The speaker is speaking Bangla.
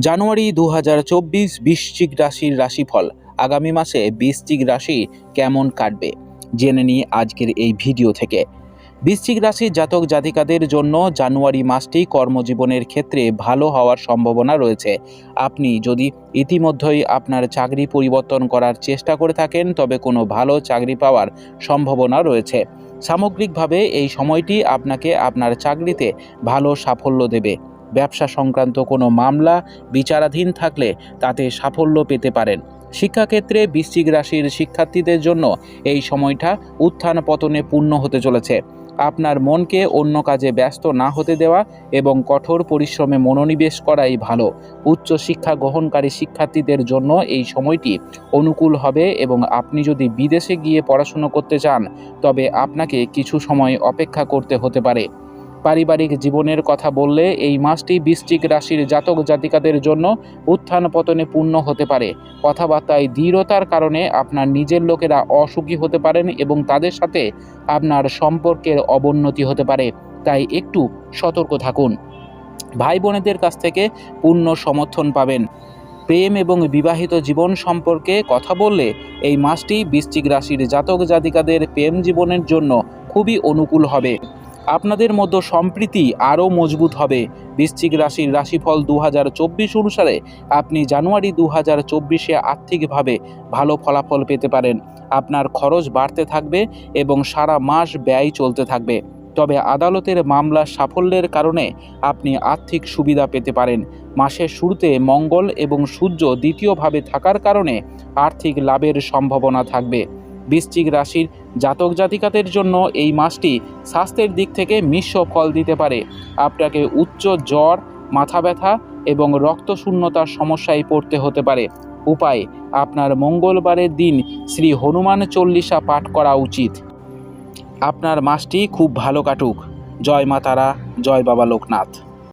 জানুয়ারি দু হাজার চব্বিশ বৃশ্চিক রাশির রাশিফল। আগামী মাসে বৃশ্চিক রাশি কেমন কাটবে? জেনে নিই আজকের এই ভিডিও থেকে। বৃশ্চিক রাশির জাতক জাতিকাদের জন্য জানুয়ারি মাসটি কর্মজীবনের ক্ষেত্রে ভালো হওয়ার সম্ভাবনা রয়েছে। আপনি যদি ইতিমধ্যেই আপনার চাকরি পরিবর্তন করার চেষ্টা করে থাকেন, তবে কোনো ভালো চাকরি পাওয়ার সম্ভাবনা রয়েছে। সামগ্রিকভাবে এই সময়টি আপনাকে আপনার চাকরিতে ভালো সাফল্য দেবে। ব্যবসা সংক্রান্ত কোনো মামলা বিচারাধীন থাকলে তাতে সাফল্য পেতে পারেন। শিক্ষাক্ষেত্রে বৃশ্চিক রাশির শিক্ষার্থীদের জন্য এই সময়টা উত্থান পতনে পূর্ণ হতে চলেছে। আপনার মনকে অন্য কাজে ব্যস্ত না হতে দেওয়া এবং কঠোর পরিশ্রমে মনোনিবেশ করাই ভালো। উচ্চ শিক্ষা গ্রহণকারী শিক্ষার্থীদের জন্য এই সময়টি অনুকূল হবে এবং আপনি যদি বিদেশে গিয়ে পড়াশুনো করতে চান, তবে আপনাকে কিছু সময় অপেক্ষা করতে হতে পারে। পারিবারিক জীবনের কথা বললে এই মাসটি বৃশ্চিক রাশির জাতক জাতিকাদের জন্য উত্থান পতনে পূর্ণ হতে পারে। কথাবার্তায় দৃঢ়তার কারণে আপনার নিজের লোকেরা অসুখী হতে পারেন এবং তাদের সাথে আপনার সম্পর্কের অবনতি হতে পারে। তাই একটু সতর্ক থাকুন। ভাই বোনেদের কাছ থেকে পূর্ণ সমর্থন পাবেন। প্রেম এবং বিবাহিত জীবন সম্পর্কে কথা বললে এই মাসটি বৃশ্চিক রাশির জাতক জাতিকাদের প্রেম জীবনের জন্য খুবই অনুকূল হবে। আপনাদের মধ্যে সম্প্রীতি আরও মজবুত হবে। বৃশ্চিক রাশির রাশিফল দু হাজার চব্বিশ অনুসারে আপনি জানুয়ারি দু হাজার চব্বিশে আর্থিকভাবে ভালো ফলাফল পেতে পারেন। আপনার খরচ বাড়তে থাকবে এবং সারা মাস ব্যয় চলতে থাকবে। তবে আদালতের মামলার সাফল্যের কারণে আপনি আর্থিক সুবিধা পেতে পারেন। মাসের শুরুতে মঙ্গল এবং সূর্য দ্বিতীয়ভাবে থাকার কারণে আর্থিক লাভের সম্ভাবনা থাকবে। বৃশ্চিক রাশির জাতক জাতিকাদের জন্য এই মাসটি স্বাস্থ্যের দিক থেকে মিশ্র ফল দিতে পারে। আপনাকে উচ্চ জ্বর, মাথা ব্যথা এবং রক্তশূন্যতার সমস্যায় পড়তে হতে পারে। উপায়, আপনার মঙ্গলবারের দিন শ্রী হনুমান চল্লিশা পাঠ করা উচিত। আপনার মাসটি খুব ভালো কাটুক। জয় মা তারা, জয় বাবা লোকনাথ।